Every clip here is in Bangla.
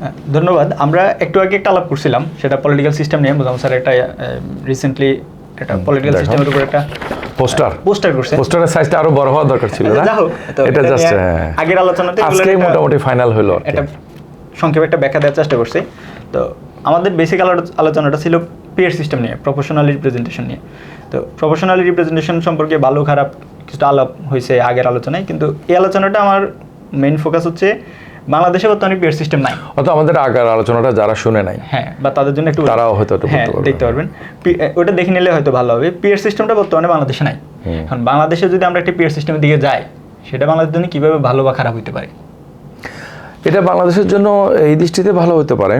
হ্যাঁ, ধন্যবাদ। আমরা একটু আগে একটা আলাপ করছিলাম সেটা পলিটিক্যাল সিস্টেম নিয়ে। মোজাম স্যার একটা রিসেন্টলি একটা পলিটিক্যাল সিস্টেমের উপর একটা পোস্টার পোস্টার করছে। পোস্টারের সাইজটা আরও বড় হওয়া দরকার ছিল না? এটা এটা জাস্ট আগের আলোচনাতে আজকে মোটামুটি ফাইনাল হলো। একটা সংক্ষেপে একটা ব্যাখ্যা দেওয়ার চেষ্টা করছি। তো আমাদের বেসিক আলোচনাটা ছিল পিয়ার সিস্টেম নিয়ে প্রফেশনাল রিপ্রেজেন্টেশন নিয়ে। তো প্রফেশনাল রিপ্রেজেন্টেশন সম্পর্কে ভালো খারাপ কিছুটা আলাপ হয়েছে আগের আলোচনায় কিন্তু এই আলোচনাটা আমার মেইন ফোকাস হচ্ছে বাংলাদেশে বর্তমানে পিয়ার সিস্টেম নাই। অত আমাদের আগের আলোচনাটা যারা শুনে নাই হ্যাঁ বা তাদের জন্য একটু তারাও হয়তো একটু হ্যাঁ দেখতে পারবেন। ওটা দেখে নিলে হয়তো ভালো হবে। পিয়ার সিস্টেমটা বর্তমানে বাংলাদেশে নাই। এখন বাংলাদেশে যদি আমরা একটা পিয়ার সিস্টেমের দিকে যাই সেটা বাংলাদেশের জন্য কীভাবে ভালো বা খারাপ হতে পারে? এটা বাংলাদেশের জন্য এই দৃষ্টিতে ভালো হতে পারে।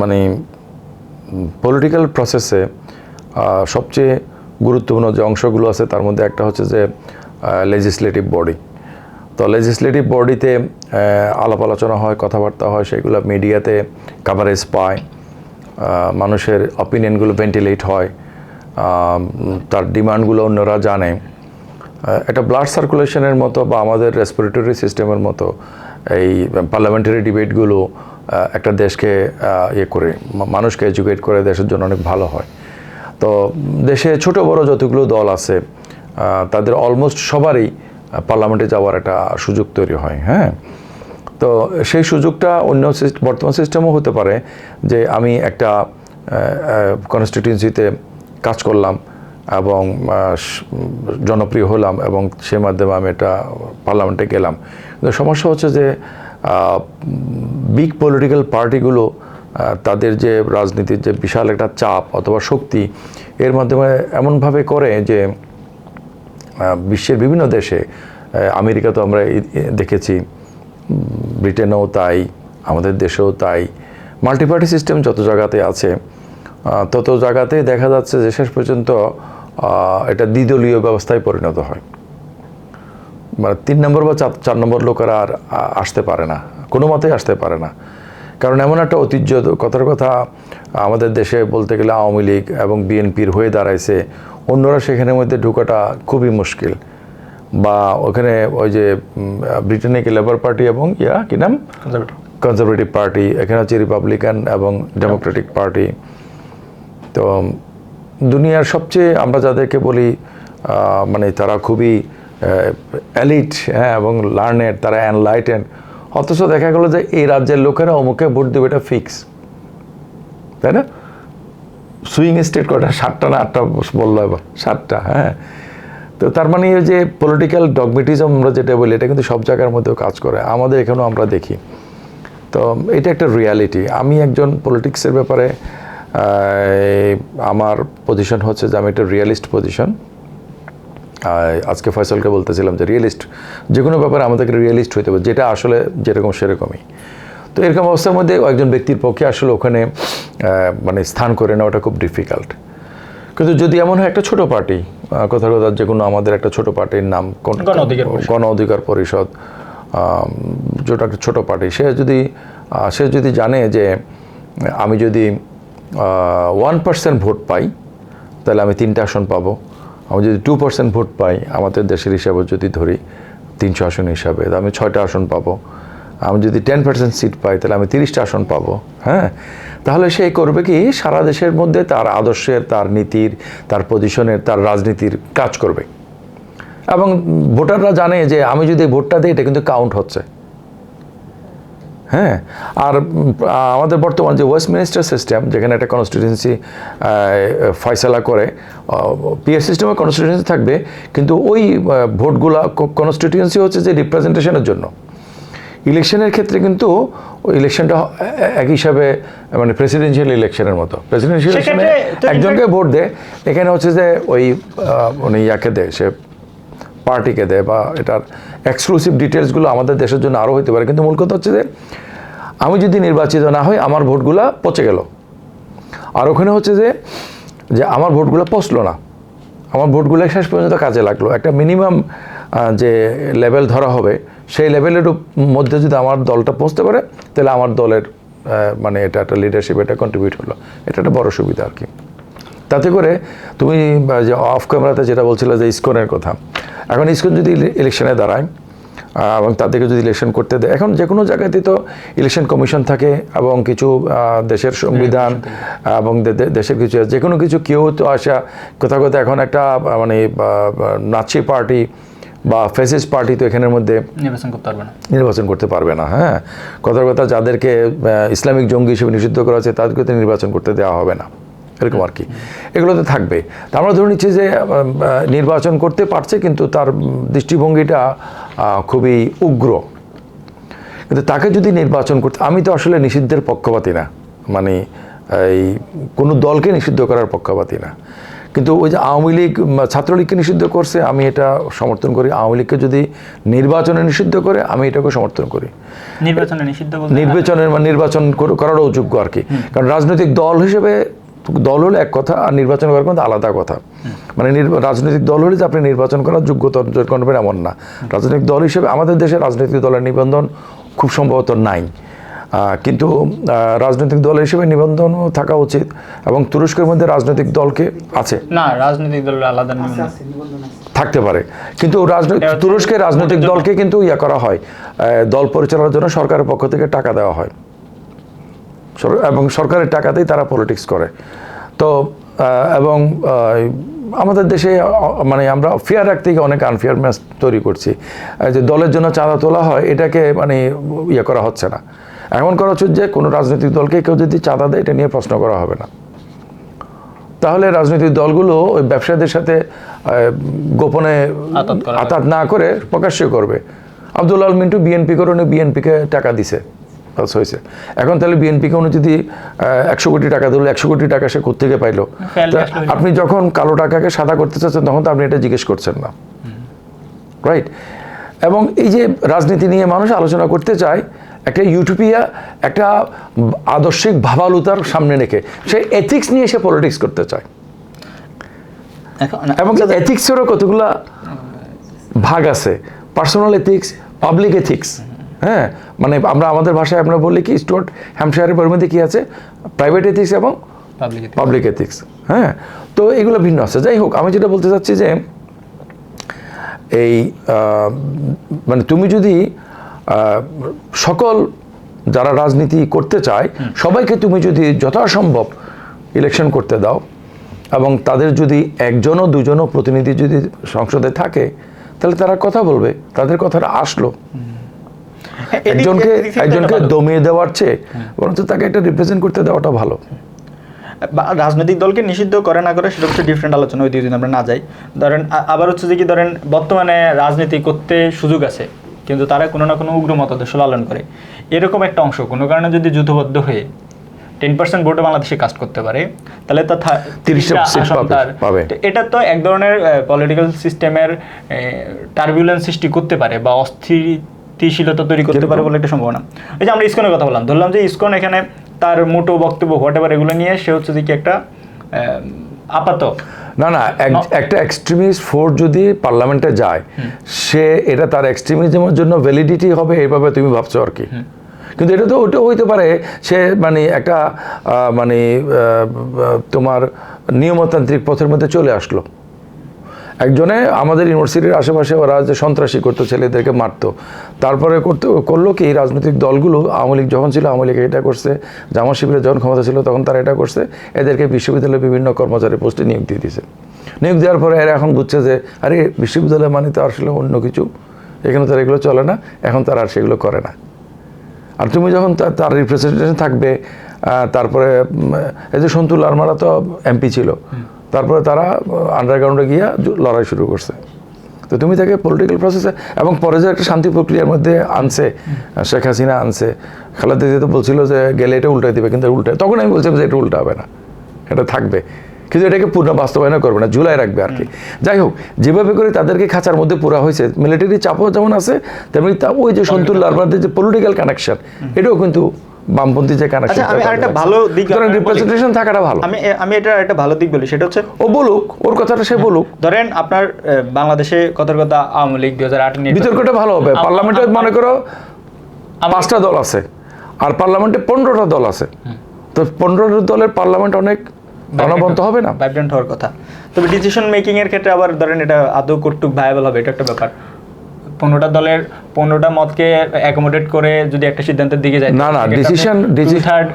মানে পলিটিক্যাল প্রসেসে সবচেয়ে গুরুত্বপূর্ণ যে অংশগুলো আছে তার মধ্যে একটা হচ্ছে যে লেজিসলেটিভ বডি তো লেজিসলেটিভ বডিতে আলাপ আলোচনা হয়, কথাবার্তা হয়, সেগুলো মিডিয়াতে কাভারেজ পায় মানুষের অপিনিয়নগুলো ভেন্টিলেট হয় তার ডিমান্ডগুলো অন্যরা জানে। একটা ব্লাড সার্কুলেশনের মতো বা আমাদের রেসপিরেটরি সিস্টেমের মতো এই পার্লামেন্টারি ডিবেটগুলো একটা দেশকে ইয়ে করে মানুষকে এডুকেট করে দেশের জন্য অনেক ভালো হয়। তো দেশে ছোট বড় যতগুলো দল আছে তাদের অলমোস্ট সবারই পার্লামেন্টে যাওয়ার একটা সুযোগ তৈরি হয় হ্যাঁ? তো সেই সুযোগটা অন্য বর্তমান সিস্টেমও হতে পারে যে আমি একটা কনস্টিটিউন্সিতে কাজ করলাম এবং জনপ্রিয় হলাম এবং সে মাধ্যমে আমি একটা পার্লামেন্টে গেলাম। কিন্তু সমস্যা হচ্ছে যে বিগ পলিটিক্যাল পার্টিগুলো তাদের যে রাজনীতির যে বিশাল একটা চাপ অথবা শক্তি, এর মাধ্যমে এমনভাবে করে যে বিশ্বের বিভিন্ন দেশে আমেরিকা তো আমরা দেখেছি ব্রিটেনেও তাই, আমাদের দেশেও তাই মাল্টিপার্টি সিস্টেম যত জায়গাতে আছে তত জায়গাতে দেখা যাচ্ছে যে শেষ পর্যন্ত এটা দ্বিদলীয় ব্যবস্থায় পরিণত হয়। মানে তিন নম্বর বা চার নম্বর লোকেরা আর আসতে পারে না, কোনো মতেই আসতে পারে না। কারণ এমন একটা ঐতিহ্য, কথার কথা, আমাদের দেশে বলতে গেলে আওয়ামী লীগ এবং বিএনপির হয়ে দাঁড়াইছে অন্যরা সেখানের মধ্যে ঢোকাটা খুবই মুশকিল। বা ওখানে ওই যে ব্রিটেনে কি লেবার পার্টি এবং ইয়া কি নাম। কনজারভেটিভ পার্টি এখানে হচ্ছে রিপাবলিকান এবং ডেমোক্রেটিক পার্টি তো দুনিয়ার সবচেয়ে আমরা যাদেরকে বলি মানে তারা খুবই অ্যালিট হ্যাঁ এবং লার্নেড তারা অ্যানলাইটেন অথচ দেখা গেলো যে এই রাজ্যের লোকেরা অমুকে ভোট দেবে এটা ফিক্স তাই না? সুইং স্টেট কটা? সাতটা না আটটা বলল এবার? সাতটা হ্যাঁ। তো তার মানে যে পলিটিক্যাল ডগমেটিজম আমরা যেটা বলি, এটা কিন্তু সব জায়গার মধ্যেও কাজ করে। আমাদের এখানেও আমরা দেখি। তো এটা একটা রিয়ালিটি আমি একজন পলিটিক্সের ব্যাপারে আমার পজিশন হচ্ছে যে আমি একটা রিয়ালিস্ট পজিশন আজকে ফয়সলকে বলতেছিলাম যে রিয়েলিস্ট যে কোনো ব্যাপারে আমাদেরকে রিয়েলিস্ট হইতে হবে। যেটা আসলে যেরকম সেরকমই। তো এরকম অবস্থার মধ্যে একজন ব্যক্তির পক্ষে আসলে ওখানে মানে স্থান করে নেওয়াটা খুব ডিফিকাল্ট কিন্তু যদি এমন হয় একটা ছোট পার্টি কথা কথা যে কোনো আমাদের একটা ছোট পার্টির নাম গণ অধিকার পরিষদ। গণ অধিকার পরিষদ যেটা একটা ছোট পার্টি সে যদি সে যদি জানে যে আমি যদি ওয়ান পার্সেন্ট ভোট পাই তাহলে আমি তিনটা আসন পাবো। আমি যদি টু পার্সেন্ট ভোট পাই আমাদের দেশের হিসাবে যদি ধরি তিনশো আসন হিসাবে আমি ছয়টা আসন পাবো। আমি যদি টেন পার্সেন্ট সিট পাই, তাহলে আমি তিরিশটা আসন পাবো হ্যাঁ? তাহলে সে করবে কি, সারা দেশের মধ্যে তার আদর্শের, তার নীতির, তার পজিশনের তার রাজনীতির কাজ করবে। এবং ভোটাররা জানে যে আমি যদি ভোটটা দিই, এটা কিন্তু কাউন্ট হচ্ছে। হ্যাঁ? আর আমাদের বর্তমান যে ওয়েস্টমিনিস্টার সিস্টেম যেখানে একটা কনস্টিটিউন্সি ফয়সালা করে পিএস সিস্টেমে কনস্টিটিউন্সি থাকবে, কিন্তু ওই ভোটগুলা কনস্টিটিউন্সি হচ্ছে যে রিপ্রেজেন্টেশনের জন্য। ইলেকশনের ক্ষেত্রে কিন্তু ওই ইলেকশনটা এক হিসাবে মানে প্রেসিডেন্সিয়াল ইলেকশনের মতো। প্রেসিডেন্সিয়াল ইলেকশনে একজনকে ভোট দেয় এখানে হচ্ছে যে ওই মানে ইয়াকে দেয় সে পার্টিকে দেয় বা এটার এক্সক্লুসিভ ডিটেলসগুলো আমাদের দেশের জন্য আরও হতে পারে। কিন্তু মূল কথা হচ্ছে যে আমি যদি নির্বাচিত না হই আমার ভোটগুলো পচে গেল। আর ওখানে হচ্ছে যে যে আমার ভোটগুলো পচলো না। আমার ভোটগুলো শেষ পর্যন্ত কাজে লাগল। একটা মিনিমাম যে লেভেল ধরা হবে সেই লেভেলের মধ্যে যদি আমার দলটা পৌঁছতে পারে তাহলে আমার দলের মানে এটা একটা লিডারশিপ এটা কন্ট্রিবিউট হলো। এটা একটা বড় সুবিধা আর কি। তাতে করে তুমি যে অফ ক্যামেরাতে যেটা বলছিলে যে ইস্কনের কথা এখন ইস্কন যদি ইলেকশনে দাঁড়ায় এবং তাদেরকে যদি ইলেকশন করতে দেয় এখন যে কোনো জায়গাতেই তো ইলেকশন কমিশন থাকে এবং কিছু দেশের সংবিধান এবং দেশের কিছু যে কোনো কিছু কেউ তো আসা কোথাও কোথাও এখন একটা মানে নাচি পার্টি বা ফেসিস পার্টি তো এখানের মধ্যে নির্বাচন করতে পারবে না। নির্বাচন করতে পারবে না হ্যাঁ। কথার কথা যাদেরকে ইসলামিক জঙ্গি হিসেবে নিষিদ্ধ করা আছে তাদেরকে তো নির্বাচন করতে দেওয়া হবে না। এরকম আর কি। এগুলো তো থাকবে। তা আমরা ধরে নিচ্ছি যে নির্বাচন করতে পারছে কিন্তু তার দৃষ্টিভঙ্গিটা খুবই উগ্র। কিন্তু তাকে যদি নির্বাচন করতে আমি তো আসলে নিষিদ্ধের পক্ষপাতি না। মানে এই কোনো দলকে নিষিদ্ধ করার পক্ষপাতি না। কিন্তু ওই যে আওয়ামী লীগ ছাত্রলীগকে নিষিদ্ধ করছে আমি এটা সমর্থন করি। আওয়ামী লীগকে যদি নির্বাচনে নিষিদ্ধ করে আমি এটাকে সমর্থন করি। নির্বাচনে নিষিদ্ধ নির্বাচনের মানে নির্বাচন করারও যোগ্য আর কি। কারণ রাজনৈতিক দল হিসেবে দল হলো এক কথা আর নির্বাচন করার কিন্তু আলাদা কথা। মানে রাজনৈতিক দল হলে যে আপনি নির্বাচন করার যোগ্যতা অর্জন করবেন এমন না। রাজনৈতিক দল হিসেবে আমাদের দেশে রাজনৈতিক দলের নিবন্ধন খুব সম্ভবত নাই। কিন্তু রাজনৈতিক দল হিসেবে নিবন্ধন থাকা উচিত এবং তুরস্কের মধ্যে রাজনৈতিক দলকে আছে। না রাজনৈতিক দলের আলাদা নিবন্ধন। থাকতে পারে। কিন্তু তুরস্কের রাজনৈতিক দলকে কিন্তু ইয়া করা হয় দল পরিচালনার জন্য সরকারের পক্ষ থেকে টাকা দেওয়া হয়। এবং সরকারের টাকাতেই তারা পলিটিক্স করে। তো আহ, এবং আমাদের দেশে মানে আমরা ফেয়ার রাখতে থেকে অনেক আনফেয়ার ম্যাচ তৈরি করছি। যে দলের জন্য চাঁদা তোলা হয় এটাকে মানে ইয়ে করা হচ্ছে না। এমন করা উচিত যে কোনো রাজনৈতিক দলকে কেউ যদি চাঁদা দেয় এটা নিয়ে প্রশ্ন করা হবে না। তাহলে রাজনৈতিক দলগুলো ওই ব্যবসায়ীদের সাথে গোপনে আতাত না করে প্রকাশ্য করবে। আব্দুল আল মিন্টু বিএনপি করে উনি বিএনপিকে টাকা দিছে। হয়েছে। এখন তাহলে বিএনপিকে উনি যদি একশো কোটি টাকা দিল একশো কোটি টাকা সে কোথেকে পাইলো? আপনি যখন কালো টাকাকে সাদা করতে চাচ্ছেন তখন তো আপনি এটা জিজ্ঞেস করছেন না। রাইট এবং এই যে রাজনীতি নিয়ে মানুষ আলোচনা করতে চায় একটা ইউটোপিয়া একটা আদর্শিক ভাবালুতার সামনে রেখে সে এথিক্স নিয়ে সে পলিটিক্স করতে চায়। এবং এথিক্সেরও কতগুলা ভাগ আছে। পার্সোনাল এথিক্স পাবলিক এথিক্স হ্যাঁ? মানে আমরা আমাদের ভাষায় আমরা বলি কি স্টুয়ার্ট হ্যামশায়ারের পরিমধ্যে কি আছে? প্রাইভেট এথিক্স এবং পাবলিক এথিক্স হ্যাঁ? তো এগুলো ভিন্ন আছে। যাই হোক আমি যেটা বলতে চাচ্ছি যে এই মানে তুমি যদি সকল যারা রাজনীতি করতে চায় সবাইকে তুমি যদি যথাসম্ভব ইলেকশন করতে দাও এবং তাদের যদি একজনও দুজনও প্রতিনিধি যদি সংসদে থাকে তাহলে তারা কথা বলবে তাদের কথাটা আসলো। একজনকে একজনকে দমিয়ে দেওয়ার চেয়ে বরঞ্চ তাকে একটা রিপ্রেজেন্ট করতে দেওয়াটা ভালো। রাজনৈতিক দলকে নিষিদ্ধ করে না করে সেটা হচ্ছে ডিফারেন্ট আলোচনা ওই যদি আমরা না যাই। ধরেন আবার হচ্ছে যে কি ধরেন বর্তমানে রাজনীতি করতে সুযোগ আছে। কিন্তু তারা কোনো না কোনো উগ্র মতাদর্শ লালন করে। এরকম একটা অংশ কোনো কারণে যদি যুদ্ধবদ্ধ হয়ে টেন পার্সেন্ট ভোটে বাংলাদেশে কাজ করতে পারে তাহলে তার থা- 30 টা seat আসন পাবে, তো এটা তো এক ধরনের পলিটিক্যাল সিস্টেমের টার্বুলেন্স সৃষ্টি করতে পারে বা অস্থিতিশীলতা তৈরি করতে পারে বলে একটা সম্ভাবনা। এই যে আমরা ইসকনের কথা বললাম ধরলাম যে ইসকন এখানে তার মোটো বক্তব্য হোয়াট এভার এগুলো নিয়ে সে হচ্ছে যে কি একটা আপাত না না এক- একটা এক্সট্রিমিস্ট ফোর্স যদি পার্লামেন্টে যায় সে এটা তার এক্সট্রিমিজমের জন্য ভ্যালিডিটি হবে এইভাবে তুমি ভাবছ আর কি। কিন্তু এটা তো ওটা হইতে পারে সে মানে একটা মানে তোমার নিয়মতান্ত্রিক পথের মধ্যে চলে আসলো। একজনে আমাদের ইউনিভার্সিটির আশেপাশে ওরা যে সন্ত্রাসী করতো, ছেলেদেরকে মারতো। তারপরে করতে, করল কি রাজনৈতিক দলগুলো, আওয়ামী লীগ যখন ছিল, আওয়ামী লীগ এটা করছে জামা শিবিরের যখন ক্ষমতা ছিল, তখন তারা এটা করছে, এদেরকে বিশ্ববিদ্যালয়ের বিভিন্ন কর্মচারী পোস্টে নিয়োগ দিয়ে দিয়েছে। নিয়োগ দেওয়ার পরে এরা এখন বুঝছে যে, আরে, বিশ্ববিদ্যালয় মানে তো আসলে অন্য কিছু, এখানে তার এগুলো চলে না, এখন তারা আর সেগুলো করে না। আর তুমি যখন তার রিপ্রেজেন্টেশন থাকবে তারপরে এই যে সন্তুল আরমারা তো এমপি ছিল তারপরে তারা আন্ডারগ্রাউন্ডে গিয়া লড়াই শুরু করছে। তো তুমি তাকে পলিটিক্যাল প্রসেসে এবং পরে যে একটা শান্তি প্রক্রিয়ার মধ্যে আনছে শেখ হাসিনা আনছে, খালেদা জিয়া তো বলছিল যে গেলে এটা উল্টাই দিবে, কিন্তু উল্টায় তখন আমি বলছিলাম যে এটা উল্টা হবে না, এটা থাকবে। কিন্তু এটাকে পূর্ণ বাস্তবায়ন করবে না, জুলাই রাখবে আর কি। যাই হোক, যেভাবে করে তাদেরকে খাঁচার মধ্যে পুরা হয়েছে মিলিটারি চাপও যেমন আছে, তেমনি তা ওই যে সন্তুল লারবারদের যে পলিটিক্যাল কানেকশন এটাও কিন্তু বামপন্থী যে কানেকশন আচ্ছা, আমি আরেকটা ভালো দিক রিপ্রেজেন্টেশন থাকাটা ভালো। আমি আমি এটা একটা ভালো দিক বলি সেটা হচ্ছে ও বলুক ওর কথাটা সে বলুক। ধরেন আপনার বাংলাদেশে কথার কথা আওয়ামী লীগ দুই হাজার আট বিতর্কটা ভালো হবে। পার্লামেন্টে মনে করো পাঁচটা দল আছে আর পার্লামেন্টে পনেরোটা দল আছে। তো পনেরোটা দলের পার্লামেন্ট অনেক প্রাণবন্ত হবে না? ভাইব্রেন্ট হওয়ার কথা। তবে ডিসিশন মেকিং এর ক্ষেত্রে আবার ধরেন এটা আদৌ কর্তৃক ভায়াবল হবে এটা একটা ব্যাপার। পনেরোটা দলের পনেরোটা মতকে অ্যাকোমোডেট করে যদি একটা সিদ্ধান্তের দিকে যায় না, না, deci- থার্ড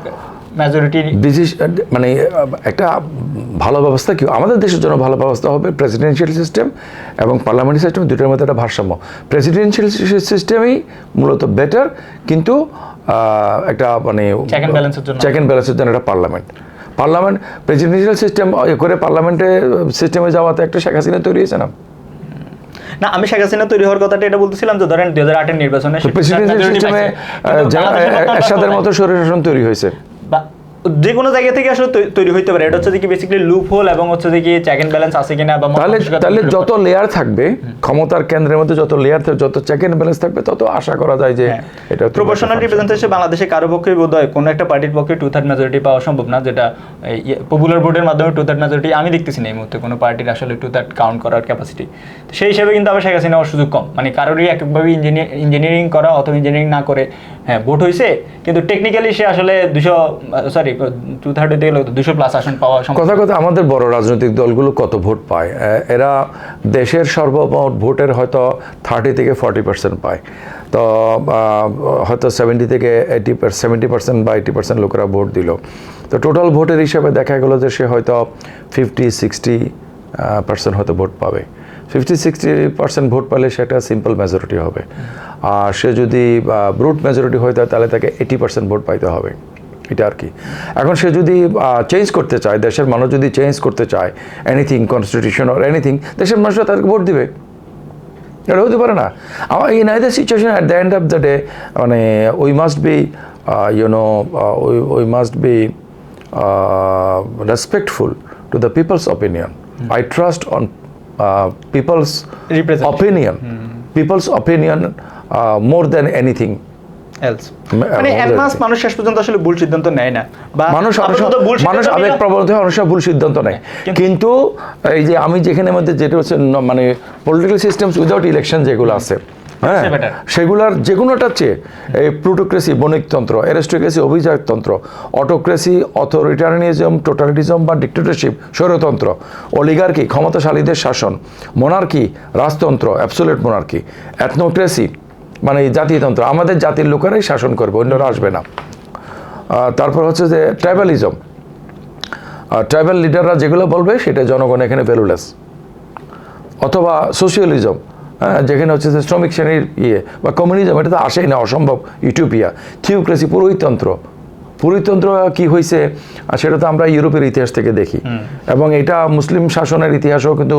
মেজরিটি ডিসিশন মানে একটা ভালো ব্যবস্থা কি? আমাদের দেশের জন্য ভালো ব্যবস্থা হবে প্রেসিডেন্সিয়াল সিস্টেম এবং পার্লামেন্টারি সিস্টেম দুটোর মধ্যে একটা ভারসাম্য। প্রেসিডেন্সিয়াল সিস্টেমই মূলত বেটার কিন্তু একটা মানে Check and balance জন্য। চেক অ্যান্ড ব্যালেন্সের জন্য একটা পার্লামেন্ট পার্লামেন্ট প্রেসিডেন্সিয়াল সিস্টেম করে পার্লামেন্টে সিস্টেমে যাওয়াতে একটা শেখ হাসিনা তৈরি হয়েছে না? না আমি শেখ হাসিনা তৈরি হওয়ার কথাটা এটা বলতেছিলাম যে ধরেন দুই হাজার আটের নির্বাচনে প্রেসিডেন্সি সিস্টেমে এরশাদের মতো শরীর শাসন তৈরি হয়েছে। যে কোনো জায়গা থেকে আসলে তৈরি হইতে পারে। এটা হচ্ছে যে কি বেসিক্যালি লুপ হোল এবং হচ্ছে যে কি চেক এন্ড ব্যালেন্স আছে কিনা বা তাহলে তাহলে যত লেয়ার থাকবে ক্ষমতার কেন্দ্রের মধ্যে যত লেয়ার থাকবে যত চেক এন্ড ব্যালেন্স থাকবে তত আশা করা যায় যে এটা প্রপোর্শনাল রিপ্রেজেন্টেশন বাংলাদেশে কারও পক্ষে বোধ হয় কোনো একটা পার্টির পক্ষে টু থার্ড মেজরিটি পাওয়া সম্ভব না যেটা পপুলার ভোটের মাধ্যমে টু থার্ড মেজরিটি আমি দেখতেছি না এই মুহূর্তে কোনো পার্টির আসলে টু থার্ড কাউন্ট করার ক্যাপাসিটি সেই হিসাবে কিন্তু আবার শেখ হাসিনা সুযোগ কম। মানে কারোরই একভাবে ইঞ্জিনিয়ার ইঞ্জিনিয়ারিং করা অথবা ইঞ্জিনিয়ারিং না করে হ্যাঁ ভোট হয়েছে কিন্তু টেকনিক্যালি সে আসলে দুশো সরি টু থার্ড হইতে গেলে দুশো প্লাস আসন পাওয়া কথা কথা, আমাদের বড় রাজনৈতিক দলগুলো কত ভোট পায়? এরা দেশের সর্বমোট ভোটের হয়তো থার্টি থেকে ফর্টি পার্সেন্ট পায়। তো হয়তো সেভেন্টি থেকে এইটি সেভেন্টি পার্সেন্ট বা এইটি পার্সেন্ট লোকেরা ভোট দিল। তো টোটাল ভোটের হিসাবে দেখা গেলো যে সে হয়তো ফিফটি সিক্সটি পার্সেন্ট হয়তো ভোট পাবে। ফিফটি সিক্সটি পার্সেন্ট ভোট পেলে সেটা সিম্পল মেজরিটি হবে। আর সে যদি ব্রুট মেজরিটি হয়ে তাহলে তাকে এইটি পার্সেন্ট ভোট পাইতে হবে। এটা আর কি। এখন সে যদি চেঞ্জ করতে চায়, দেশের মানুষ যদি চেঞ্জ করতে চায় এনিথিং কনস্টিটিউশন অর এনিথিং দেশের মানুষরা তাদেরকে ভোট দিবে। এটা হতে পারে না। আমার in either situation at the end of the day মানে we must be you know we must be respectful to the people's opinion I trust on people's Representation. Opinion people's opinion more than anything else মানে অ্যাডভান্স মানুষ শেষ পর্যন্ত আসলে ভুল সিদ্ধান্ত নেয় না বা মানুষ আবেগ নিল- প্রবণতা হয় অনেক ভুল সিদ্ধান্ত নেয়। কিন্তু- কিন্তু এই যে আমি যেখানে মধ্যে যেটা হচ্ছে মানে পলিটিক্যাল সিস্টেমস উইদাউট ইলেকশন যেগুলো আছে হ্যাঁ সেগুলার যে কোনোটার চেয়ে এই প্লুটোক্রেসি বণিকতন্ত্র অ্যারিস্টোক্রেসি অভিজাততন্ত্র অটোক্রেসি অথরিটারিয়ানিজম টোটালিটিজম বা ডিক্টেটরশিপ স্বৈরতন্ত্র অলিগার্কি ক্ষমতাশালীদের শাসন মোনার্কি রাজতন্ত্র অ্যাবসোলেট মোনার্কি অ্যাথনোক্রেসি মানে জাতিতন্ত্র আমাদের জাতির লোকেরাই শাসন করবে অন্যরা আসবে না। তারপর হচ্ছে যে ট্রাইবালিজম ট্রাইবাল লিডাররা যেগুলো বলবে সেটা জনগণ এখানে ভ্যালুলেস অথবা সোশিয়ালিজম যেখানে হচ্ছে যে শ্রমিক শ্রেণির ইয়ে বা কমিউনিজম এটা তো আসেই না অসম্ভব ইউটোপিয়া থিওক্রেসি পুরোহিতন্ত্র পুরোহিতন্ত্র কি হয়েছে সেটা তো আমরা ইউরোপের ইতিহাস থেকে দেখি। এবং এটা মুসলিম শাসনের ইতিহাসও কিন্তু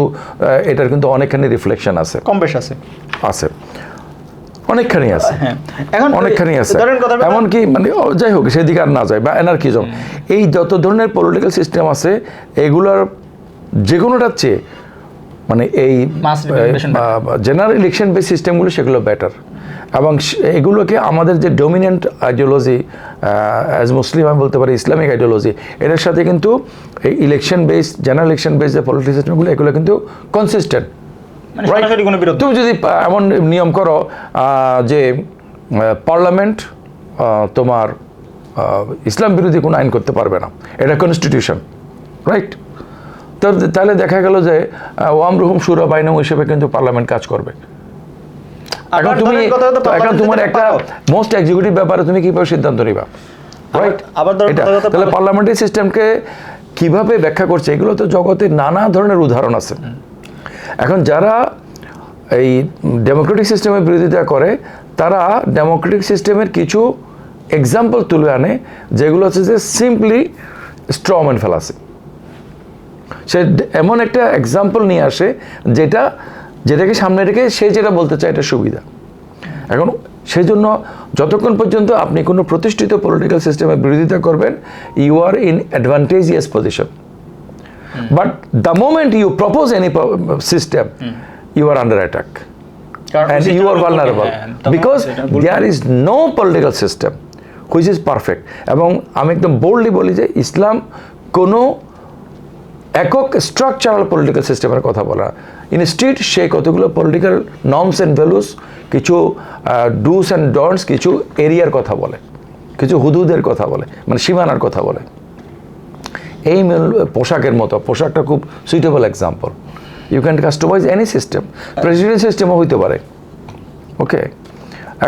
এটার কিন্তু অনেকখানি রিফ্লেকশন আছে। কম বেশ আছে। আছে। অনেকখানি আছে। হ্যাঁ এখন অনেকখানি আছে। এমনকি মানে যাই হোক সেদিকে আর না যায় বা এনার্কিজম এই যত ধরনের পলিটিক্যাল সিস্টেম আছে এগুলোর যে কোনোটার চেয়ে মানে এই জেনারেল ইলেকশন বেস সিস্টেমগুলো সেগুলো বেটার এবং এগুলোকে আমাদের যে ডোমিনেন্ট আইডিওলজি অ্যাজ মুসলিম আমি বলতে পারি ইসলামিক আইডিওলজি এটার সাথে কিন্তু এই election base general election base যে পলিটিক্যাল সিস্টেমগুলো এগুলো কিন্তু কনসিস্টেন্ট মানে সরাসরি কোনো বিরোধ তুমি যদি এমন নিয়ম করো যে পার্লামেন্ট তোমার ইসলাম বিরোধী কোনো আইন করতে পারবে না। এটা কনস্টিটিউশন রাইট তো তাহলে দেখা গেল যে ওয়াম রুহুম সুরা বাইনাম হিসেবে কিন্তু পার্লামেন্ট কাজ করবে। এখন তুমি এখন তোমার একটা মোস্ট এক্সিকিউটিভ ব্যাপারে তুমি কীভাবে সিদ্ধান্ত নিবা? রাইট আবার তাহলে পার্লামেন্টারি সিস্টেমকে কীভাবে ব্যাখ্যা করছে এগুলো তো জগতে নানা ধরনের উদাহরণ আছে। এখন যারা এই ডেমোক্রেটিক সিস্টেমের বিরোধিতা করে তারা ডেমোক্রেটিক সিস্টেমের কিছু এক্সাম্পল তুলে আনে যেগুলো হচ্ছে যে সিম্পলি স্ট্রম্যান ফেলাসি সে এমন একটা এক্সাম্পল নিয়ে আসে যেটা যেটাকে সামনে রেখে সে যেটা বলতে চায় এটা সুবিধা। এখন সেই জন্য যতক্ষণ পর্যন্ত আপনি কোনো প্রতিষ্ঠিত পলিটিক্যাল সিস্টেমের বিরোধিতা করবেন you are in advantageous position but the moment you propose any system you are under attack and you are vulnerable. হ্যাঁ, because there is no political system which is perfect. এবং আমি একদম বোল্ডলি বলি যে ইসলাম কোনো একক স্ট্রাকচারাল পলিটিক্যাল সিস্টেমের কথা বলা। ইনস্টিট সে কতগুলো পলিটিক্যাল নর্মস অ্যান্ড ভ্যালুস কিছু ডুস অ্যান্ড ডন্টস কিছু এরিয়ার কথা বলে, কিছু হুদুদের কথা বলে মানে সীমানার কথা বলে। এই পোশাকের মতো, পোশাকটা খুব suitable example you can customize any system president সিস্টেমও হইতে পারে। ওকে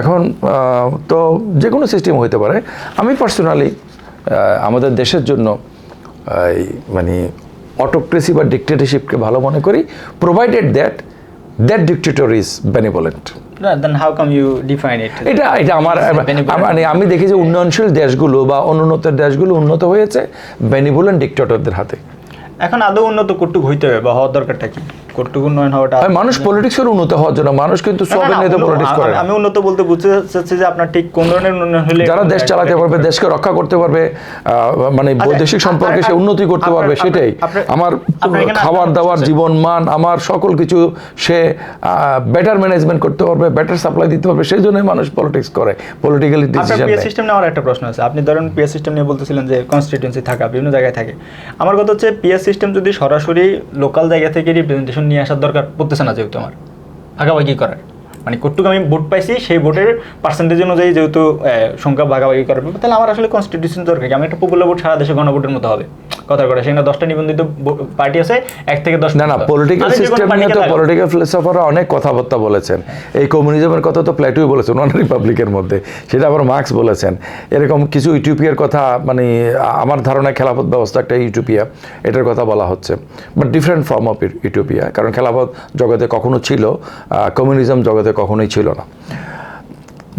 এখন তো যে কোনো সিস্টেম হইতে পারে। আমি পার্সোনালি আমাদের দেশের জন্য মানে অটোক্রেসি বা ডিক্টেটরশিপকে ভালো মনে করি provided that that dictator is benevolent এটা এটা আমার মানে আমি দেখি যে উন্নয়নশীল দেশগুলো বা অনুন্নত দেশগুলো উন্নত হয়েছে বেনিভোলেন্ট ডিক্টেটরদের হাতে। এখন আদৌ উন্নত কটুক হইতে হবে বা হওয়ার দরকারটা কি? কটুক উন্নয়ন হওয়াটা মানুষ পলিটিক্সের উন্নত হওয়ার জন্য মানুষ কিন্তু না, না, সবের না, পলিটিক্স করে আমি- উন্নত বলতে বুঝতে চাচ্ছি যে আপনার ঠিক কোন ধরনের উন্নয়ন হলে যারা দেশ চালাতে পারবে দেশকে রক্ষা করতে পারবে মানে বৈদেশিক সম্পর্কে সে উন্নতি করতে পারবে সেটাই। আমার খাবার দাবার জীবন মান আমার সকল কিছু সে বেটার ম্যানেজমেন্ট করতে পারবে বেটার সাপ্লাই দিতে পারবে সেই জন্যই মানুষ পলিটিক্স করে পলিটিক্যালি ডিসিশন পিএস সিস্টেম নিয়ে। আমার একটা প্রশ্ন আছে। আপনি ধরেন পিএস সিস্টেম নিয়ে বলতেছিলেন যে কনস্টিটিউন্সি থাকা বিভিন্ন জায়গায় থাকে। আমার কথা হচ্ছে পিএস সিস্টেম যদি সরাসরি লোকাল জায়গা থেকে রিপ্রেজেন্টেশন নিয়ে আসার দরকার পড়তেছে না যেহেতু আমার। ভাগাভাগি করার। মানে কতটুকু আমি ভোট পাইছি, সেই ভোটের পার্সেন্টেজ অনুযায়ী যেহেতু সংখ্যা ভাগাভাগি করার তাহলে আমার আসলে কনস্টিটিউশন দরকার? আমি একটা পপুলার ভোট সারা দেশে গণভোটের মতো হবে। কথা কথা সেখানে দশটা নিবন্ধিত পার্টি আছে এক থেকে দশ না না পলিটিক্যাল সিস্টেম নিয়ে তো পলিটিক্যাল ফিলোসফাররা অনেক কথাবার্তা বলেছেন। এই কমিউনিজমের কথা তো প্ল্যাটুই বলেছেন ওয়ান রিপাবলিকের মধ্যে। সেটা আবার মার্কস বলেছেন। এরকম কিছু ইউটিউপিয়ার কথা মানে আমার ধারণা খেলাফত ব্যবস্থা একটা ইউটোপিয়া এটার কথা বলা হচ্ছে। But different form of utopia কারণ খেলাফত জগতে কখনো ছিল কমিউনিজম জগতে কখনোই ছিল না।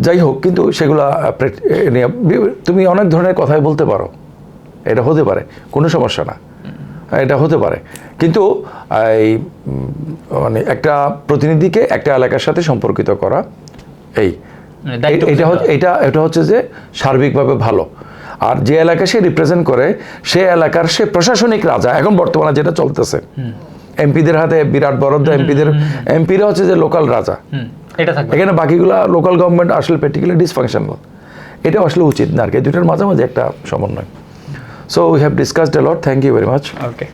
যাই হোক কিন্তু সেগুলো নিয়ে তুমি অনেক ধরনের কথাই বলতে পারো। এটা হতে পারে কোনো সমস্যা না। এটা হতে পারে। কিন্তু এই মানে একটা প্রতিনিধিকে একটা এলাকার সাথে সম্পর্কিত করা এই মানে এটা হচ্ছে এটা এটা হচ্ছে যে সার্বিকভাবে ভালো। আর যে এলাকা সে রিপ্রেজেন্ট করে সে এলাকার সে প্রশাসনিক রাজা এখন বর্তমানে যেটা চলতেছে। এমপিদের হাতে বিরাট বরাদ্দ এমপিদের এমপিরা হচ্ছে যে লোকাল রাজা। এটা এখানে বাকিগুলা লোকাল গভর্নমেন্ট আসলে প্র্যাকটিক্যালি ডিসফাংশনাল এটা আসলে উচিত না আর কি দুইটার মাঝামাঝি একটা সমন্বয়। So we have discussed a lot. Thank you very much. Okay.